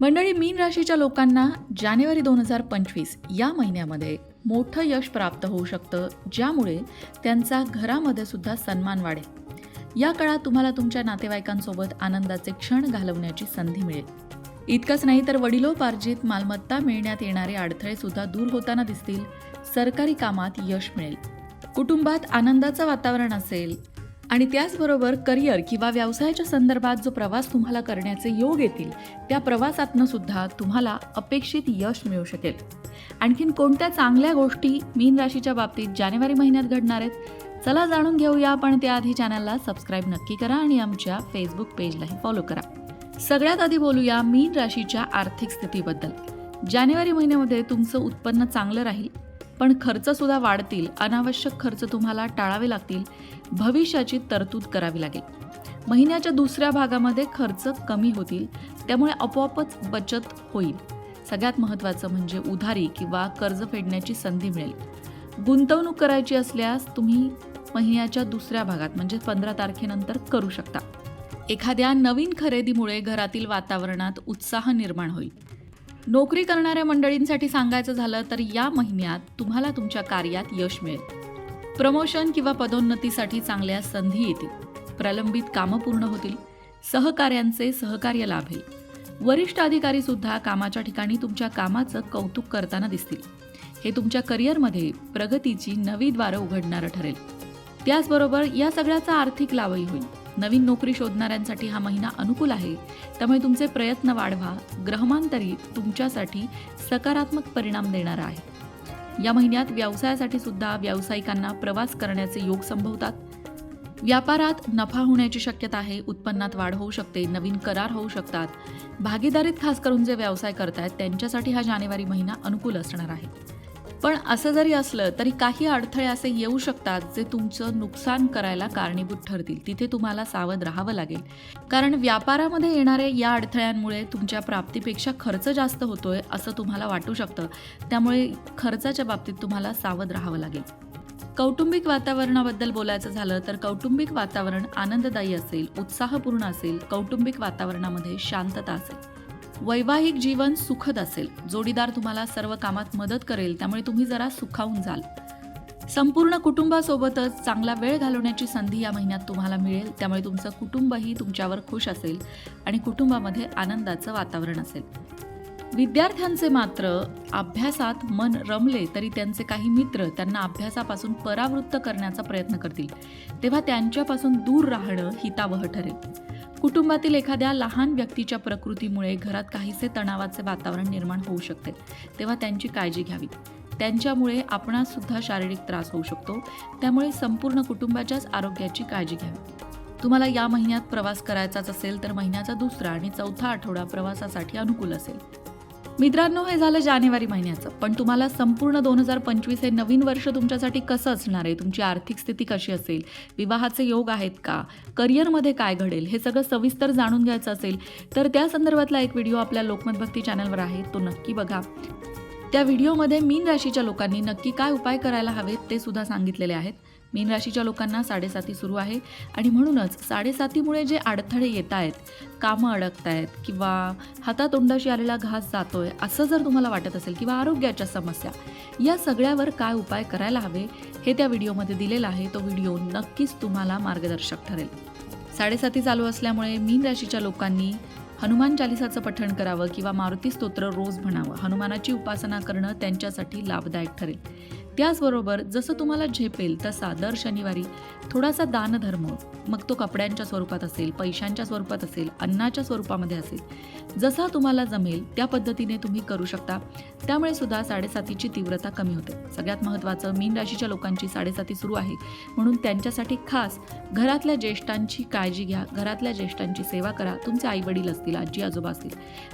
मंडळी मीन राशीच्या लोकांना जानेवारी दोन हजार पंचवीस या महिन्यामध्ये मोठं यश प्राप्त होऊ शकतं ज्यामुळे त्यांचा घरामध्ये सुद्धा सन्मान वाढेल. या काळात तुम्हाला तुमच्या नातेवाईकांसोबत आनंदाचे क्षण घालवण्याची संधी मिळेल. इतकंच नाही तर वडिलोपार्जित मालमत्ता मिळण्यात येणारे अडथळे सुद्धा दूर होताना दिसतील. सरकारी कामात यश मिळेल. कुटुंबात आनंदाचं वातावरण असेल आणि त्याचबरोबर करिअर किंवा व्यवसायाच्या संदर्भात जो प्रवास तुम्हाला करण्याचे योग येतील त्या प्रवासातनं सुद्धा तुम्हाला अपेक्षित यश मिळू शकेल. आणखीन कोणत्या चांगल्या गोष्टी मीन राशीच्या बाबतीत जानेवारी महिन्यात घडणार आहेत? चला जाणून घेऊया. पण त्याआधी चॅनलला सबस्क्राईब नक्की करा आणि आमच्या फेसबुक पेजलाही फॉलो करा. सगळ्यात आधी बोलूया मीन राशीच्या आर्थिक स्थितीबद्दल. जानेवारी महिन्यामध्ये तुमचं उत्पन्न चांगलं राहील. पण खर्चसुद्धा वाढतील अनावश्यक खर्च तुम्हाला टाळावे लागतील भविष्याची तरतूद करावी लागेल. महिन्याच्या दुसऱ्या भागामध्ये खर्च कमी होतील त्यामुळे आपोआपच बचत होईल. सगळ्यात महत्त्वाचं म्हणजे उधारी किंवा कर्ज फेडण्याची संधी मिळेल. गुंतवणूक करायची असल्यास तुम्ही महिन्याच्या दुसऱ्या भागात म्हणजे पंधरा तारखेनंतर करू शकता. एखाद्या नवीन खरेदीमुळे घरातील वातावरणात उत्साह निर्माण होईल. नोकरी करणाऱ्या मंडळींसाठी सांगायचं झालं तर या महिन्यात तुम्हाला तुमच्या कार्यात यश मिळेल. प्रमोशन किंवा पदोन्नतीसाठी चांगल्या संधी येतील. प्रलंबित कामं पूर्ण होतील. सहकार्यांचे सहकार्य लाभेल. वरिष्ठ अधिकारी सुद्धा कामाच्या ठिकाणी तुमच्या कामाचं कौतुक करताना दिसतील. हे तुमच्या करिअरमध्ये प्रगतीची नवी द्वारं उघडणारं ठरेल. त्याचबरोबर या सगळ्याचा आर्थिक लाभही होईल. नवीन नोकरी शोधणाऱ्यांसाठी हा महिना अनुकूल आहे. त्यामुळे तुमचे प्रयत्न वाढवा. ग्रहमांतरी तुमच्यासाठी सकारात्मक परिणाम देणारा आहे या महिन्यात व्यवसायासाठी सुद्धा व्यावसायिकांना प्रवास करण्याचे योग संभवतात. व्यापारात नफा होण्याची शक्यता आहे. उत्पन्नात वाढ होऊ शकते. नवीन करार होऊ शकतात. भागीदारीत खास करून जे व्यवसाय करतायत त्यांच्यासाठी हा जानेवारी महिना अनुकूल असणार आहे. पण असं जरी असलं तरी काही अडथळे असे येऊ शकतात जे तुमचं नुकसान करायला कारणीभूत ठरतील. तिथे तुम्हाला सावध राहावं लागेल. कारण व्यापारामध्ये येणाऱ्या या अडथळ्यांमुळे तुमच्या प्राप्तीपेक्षा खर्च जास्त होतोय असं तुम्हाला वाटू शकतं. त्यामुळे खर्चाच्या बाबतीत तुम्हाला सावध राहावं लागेल. कौटुंबिक वातावरणाबद्दल बोलायचं झालं तर कौटुंबिक वातावरण आनंददायी असेल उत्साहपूर्ण असेल कौटुंबिक वातावरणामध्ये शांतता असेल. वैवाहिक जीवन सुखद असेल. जोडीदार तुम्हाला सर्व कामात मदत करेल त्यामुळे तुम्ही जरा सुखावून जाल. संपूर्ण कुटुंबासोबतच चांगला वेळ घालवण्याची संधी या महिन्यात तुम्हाला मिळेल त्यामुळे तुमचं कुटुंबही तुमच्यावर खुश असेल आणि कुटुंबामध्ये आनंदाचं वातावरण असेल. विद्यार्थ्यांचे मात्र अभ्यासात मन रमले तरी त्यांचे काही मित्र त्यांना अभ्यासापासून परावृत्त करण्याचा प्रयत्न करतील तेव्हा त्यांच्यापासून दूर राहणं हितावह ठरेल. कुटुंबातील एखाद्या लहान व्यक्तीच्या प्रकृतीमुळे घरात काहीसे तणावाचे वातावरण निर्माण होऊ शकते तेव्हा त्यांची काळजी घ्यावी. त्यांच्यामुळे आपणास सुद्धा शारीरिक त्रास होऊ शकतो त्यामुळे संपूर्ण कुटुंबाच्याच आरोग्याची काळजी घ्यावी. तुम्हाला या महिन्यात प्रवास करायचाच असेल तर महिन्याचा दुसरा आणि चौथा आठवडा प्रवासासाठी अनुकूल असेल. मित्रांनो हे झालं जानेवारी महिन्याचं. पण तुम्हाला संपूर्ण दोन हजार पंचवीस हे नवीन वर्ष तुमच्यासाठी कसं असणार आहे? तुमची आर्थिक स्थिती कशी असेल? विवाहाचे योग आहेत का? करिअरमध्ये काय घडेल? हे सगळं सविस्तर जाणून घ्यायचं असेल तर त्या संदर्भातला एक व्हिडिओ आपल्या लोकमत भक्ती चॅनलवर आहे. तो नक्की बघा. त्या व्हिडिओमध्ये मीन राशीच्या लोकांनी नक्की काय उपाय करायला हवेत ते सुद्धा सांगितलेले आहेत. मीन राशीच्या लोकांना साडेसाती सुरू आहे. आणि म्हणूनच साडेसातीमुळे जे अडथळे येत आहेत कामं अडकत आहेत किंवा हातातोंडाशी आलेला घास जातोय असं जर तुम्हाला वाटत असेल किंवा आरोग्याच्या समस्या या सगळ्यावर काय उपाय करायला हवे हे त्या व्हिडिओमध्ये दिलेलं आहे. तो व्हिडिओ नक्कीच तुम्हाला मार्गदर्शक ठरेल. साडेसाती चालू असल्यामुळे मीन राशीच्या लोकांनी हनुमान चालिसाचं पठण करावं किंवा मारुती स्तोत्र रोज म्हणावं. हनुमानाची उपासना करणं त्यांच्यासाठी लाभदायक ठरेल. त्याचबरोबर जसं तुम्हाला झेपेल तसा दर शनिवारी थोडासा दानधर्म मग तो कपड्यांच्या स्वरूपात असेल पैशांच्या स्वरूपात असेल अन्नाच्या स्वरूपामध्ये असेल जसा तुम्हाला जमेल त्या पद्धतीने तुम्ही करू शकता. त्यामुळे सुद्धा साडेसातीची तीव्रता कमी होते. सगळ्यात महत्त्वाचं मीन राशीच्या लोकांची साडेसाती सुरू आहे. म्हणून त्यांच्यासाठी खास घरातल्या ज्येष्ठांची काळजी घ्या घरातल्या ज्येष्ठांची सेवा करा. तुमचे आई वडील असतील आजी आजोबा असतील.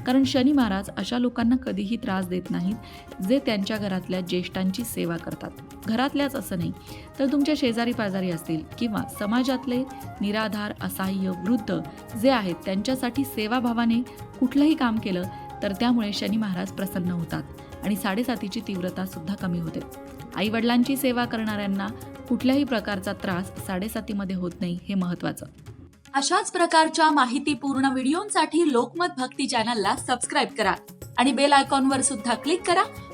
कारण शनी महाराज अशा लोकांना कधीही त्रास देत नाहीत जे त्यांच्या घरातल्या ज्येष्ठांची सेवा करतात. घरातल्याच असं नाही. तर तुमच्या शेजारी पाजारी असतील किंवा समाजातले निराधार असहाय्य वृद्ध जे आहेत त्यांच्यासाठी सेवाभावाने कुठलंही काम केलं तर त्यामुळे शनी महाराज प्रसन्न होतात आणि साडेसातीची तीव्रता सुद्धा कमी होते. आई वडिलांची सेवा करणाऱ्यांना कुठल्याही प्रकारचा त्रास साडेसातीमध्ये होत नाही हे महत्वाचं अशाच प्रकारच्या माहितीपूर्ण व्हिडिओंसाठी लोकमत भक्ती चॅनलला सबस्क्राईब करा आणि बेल आयकॉनवर सुद्धा क्लिक करा.